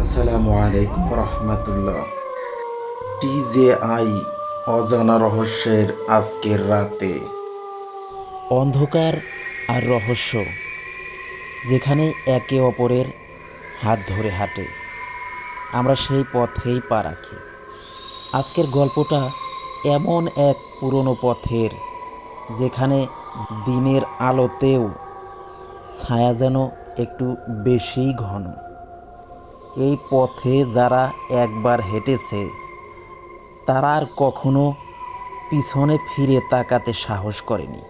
আসসালামু আলাইকুম রহমতুল্লাহ। টিজেআই অজানা রহস্যের আজকের রাতে। অন্ধকার আর রহস্য, যেখানে একে অপরের হাত ধরে হাঁটে। আমরা সেই পথেই পা রাখি। আজকের গল্পটা এমন এক পুরনো পথের, যেখানে দিনের আলোতেও ছায়া যেন একটু বেশিই ঘন। এই পথে যারা একবার হেঁটেছে, তারা আর কখনো পিছনে ফিরে তাকাতে সাহস করেনি।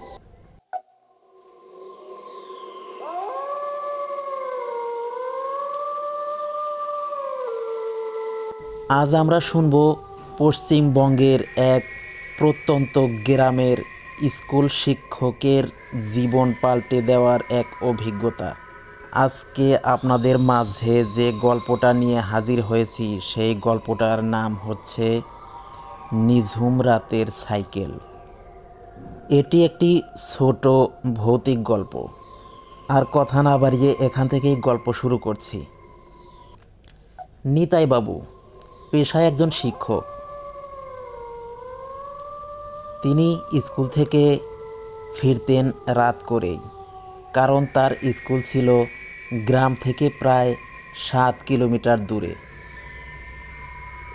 আজ আমরা শুনব পশ্চিমবঙ্গের এক প্রত্যন্ত গ্রামের স্কুল শিক্ষকের জীবন পাল্টে দেওয়ার এক অভিজ্ঞতা। আজকে আপনাদের মাঝে যে গল্পটা নিয়ে হাজির হয়েছি, সেই গল্পটার নাম হচ্ছে নিঝুম রাতের সাইকেল। এটি একটি ছোট ভৌতিক গল্প। আর কথা না বাড়িয়ে এখান থেকেই গল্প শুরু করছি। নিতাই বাবু, পেশায় একজন শিক্ষক। তিনি স্কুল থেকে ফিরতেন রাত করেই, কারণ তার স্কুল ছিল গ্রাম থেকে প্রায় সাত কিলোমিটার দূরে।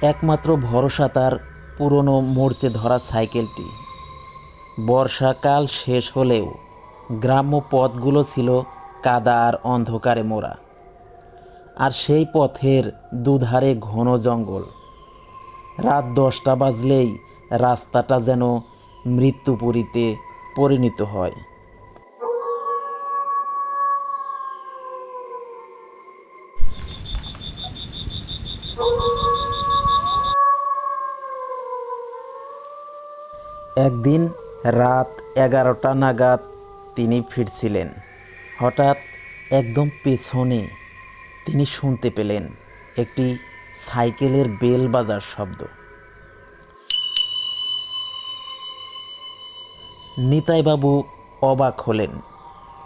একমাত্র ভরসা তার পুরনো মরচে ধরা সাইকেলটি। বর্ষাকাল শেষ হলেও গ্রাম্য পথগুলো ছিল কাদা আর অন্ধকারে মোড়া। আর সেই পথের দুধারে ঘন জঙ্গল। রাত দশটা বাজলেই রাস্তাটা যেন মৃত্যুপুরীতে পরিণত হয়। একদিন রাত এগারোটা নাগাদ তিনি ফিরছিলেন। হঠাৎ একদম পেছনে তিনি শুনতে পেলেন একটি সাইকেলের বেল বাজার শব্দ। নিতাইবাবু অবাক হলেন।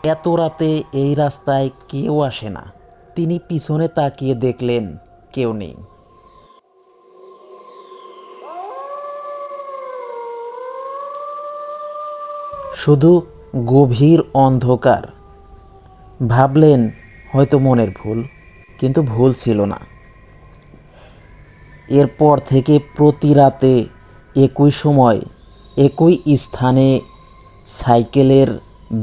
এত রাতে এই রাস্তায় কেউ আসে না। তিনি পিছনে তাকিয়ে দেখলেন কেউ নেই। শুধু গভীর অন্ধকার। ভাবলেন হয়তো মনের ভুল, কিন্তু ভুল ছিল না। এরপর থেকে প্রতি রাতে একই সময় একই স্থানে সাইকেলের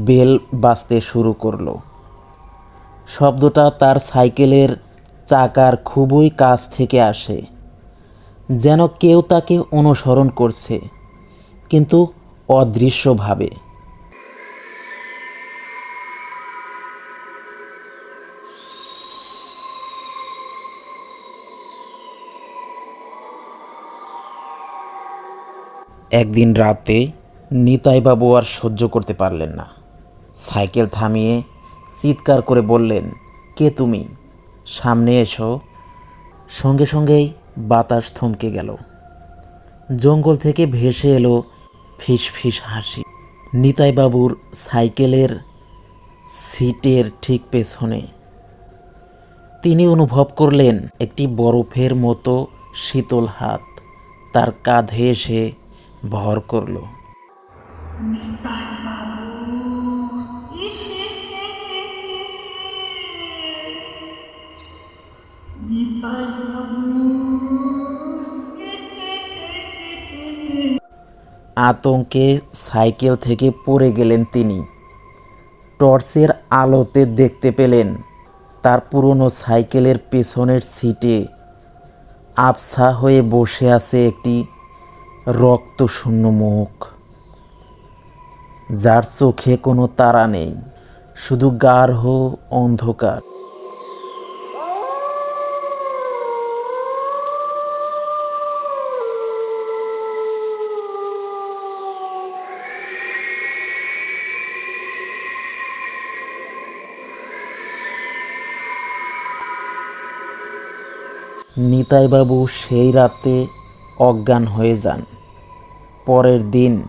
বেল বাজতে শুরু করল। শব্দটা তার সাইকেলের চাকার খুবই কাছ থেকে আসে, যেন কেউ তাকে অনুসরণ করছে। কিন্তু অদৃশ্যভাবে। একদিন রাতে নিতাইবাবু আর সহ্য করতে পারলেন না। সাইকেল থামিয়ে চিৎকার করে বললেন, কে তুমি? সামনে এসো। সঙ্গে সঙ্গেই বাতাস থমকে গেল। জঙ্গল থেকে ভেসে এলো ফিস ফিস হাসি। নিতাইবাবুর সাইকেলের সিটের ঠিক পেছনে। তিনি অনুভব করলেন একটি বরফের মতো শীতল হাত। তার কাঁধে এসে ভর করল। আতঙ্কে সাইকেল থেকে পড়ে গেলেন তিনি। টর্চের আলোতে দেখতে পেলেন তার পুরনো সাইকেলের পেছনের সিটে আবছা হয়ে বসে আছে একটি রক্তশূন্য মুখ। যার চোখে কোনো তারা নেই, শুধু গাঢ় অন্ধকার। নিতাইবাবু সেই রাতে অজ্ঞান হয়ে যান। পরের দিন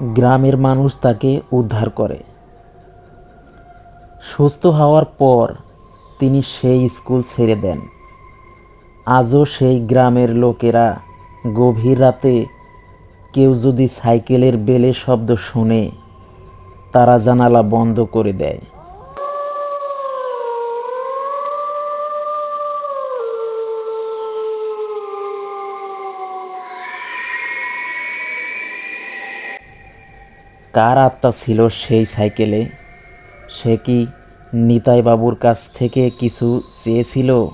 গ্রামের মানুষ তাকে উদ্ধার করে। সুস্থ হওয়ার পর তিনি সেই স্কুল ছেড়ে দেন। আজও সেই গ্রামের লোকেরা গভীর রাতে কেউ যদি সাইকেলের বেলে শব্দ শুনে তারা জানালা বন্ধ করে দেয়। কার আত্মা ছিল সেই সাইকেলে? সে কি নিতাই বাবুর কাছ থেকে কিছু চেয়েছিল?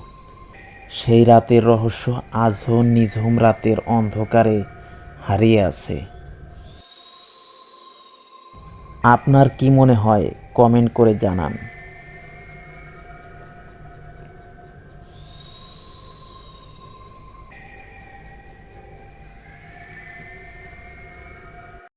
সেই রাতের রহস্য আজও নিঝুম রাতের অন্ধকারে হারিয়ে আছে। আপনার কি মনে হয়? কমেন্ট করে জানান।